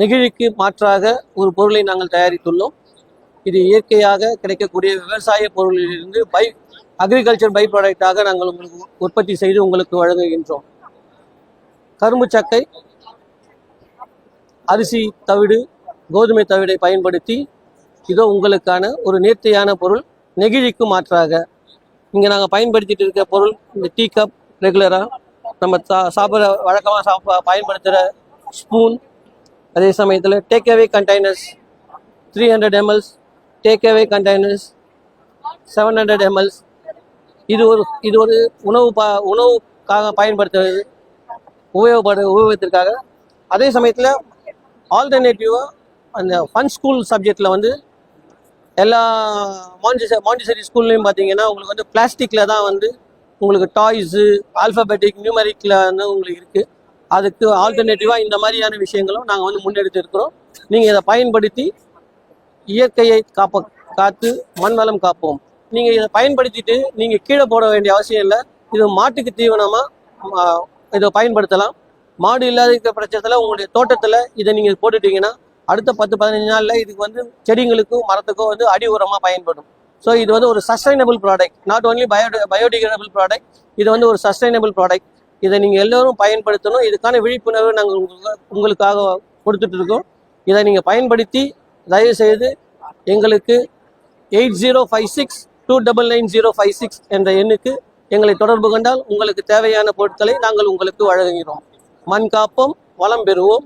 நெகிழிக்கு மாற்றாக ஒரு பொருளை நாங்கள் தயாரித்துள்ளோம். இது இயற்கையாக கிடைக்கக்கூடிய விவசாய பொருளிலிருந்து பை அக்ரிகல்ச்சர் பை ப்ராடக்டாக நாங்கள் உங்களுக்கு உற்பத்தி செய்து உங்களுக்கு வழங்குகின்றோம். கரும்பு சக்கை அரிசி தவிடு கோதுமை தவிடை பயன்படுத்தி இதோ உங்களுக்கான ஒரு நேர்த்தியான பொருள் நெகிழிக்கு மாற்றாக. இங்கே நாங்கள் பயன்படுத்திட்டு இருக்க பொருள் இந்த டீ கப் ரெகுலராக நம்ம சா சாப்பிட்ற வழக்கமாக சாப்ப பயன்படுத்துகிற ஸ்பூன் அதே சமயத்தில் take away containers three hundred MLs take away containers seven hundred MLs இது ஒரு இது ஒரு உணவு பா உணவுக்காக பயன்படுத்துவது உபயோகப்படு உபயோகத்திற்காக. அதே சமயத்தில் ஆல்டர்னேட்டிவாக அந்த ஃபன் ஸ்கூல் சப்ஜெக்டில் வந்து எல்லா மாண்டிச மாண்டிசரி ஸ்கூல்லையும் பார்த்தீங்கன்னா உங்களுக்கு வந்து பிளாஸ்டிக்கில் தான் வந்து உங்களுக்கு டாய்ஸு ஆல்ஃபபெட்டிக் நியூமரிக்கில் வந்து உங்களுக்கு இருக்குது அதுக்கு ஆல்டர்னேட்டிவாக இந்த மாதிரியான விஷயங்களும் நாங்கள் வந்து முன்னெடுத்து இருக்கிறோம். நீங்கள் இதை பயன்படுத்தி இயற்கையை காப்ப காத்து மண் வளம் காப்போம். நீங்கள் இதை பயன்படுத்திட்டு நீங்கள் கீழே போட வேண்டிய அவசியம் இல்லை. இது மாட்டுக்கு தீவனமாக இதை பயன்படுத்தலாம். மாடு இல்லாத இருக்கிற பட்சத்தில் உங்களுடைய தோட்டத்தில் இதை நீங்கள் போட்டுட்டீங்கன்னா அடுத்த பத்து பதினஞ்சு நாளில் இதுக்கு வந்து செடிங்களுக்கும் மரத்துக்கும் வந்து அடி உரமாக பயன்படும். ஸோ இது வந்து ஒரு sustainable product not only bio biodegradable product இது வந்து ஒரு சஸ்டைனபிள் ப்ராடக்ட் இதை நீங்கள் எல்லோரும் பயன்படுத்தணும். இதுக்கான விழிப்புணர்வு நாங்கள் உங்களுக்காக கொடுத்துட்டு இருக்கோம் இதை நீங்கள் பயன்படுத்தி தயவுசெய்து எங்களுக்கு eight zero five six two double nine zero five six என்ற எண்ணுக்கு எங்களை தொடர்பு கண்டால் உங்களுக்கு தேவையான பொருட்களை நாங்கள் உங்களுக்கு வழங்குகிறோம். மண் காப்போம் வளம் பெறுவோம்.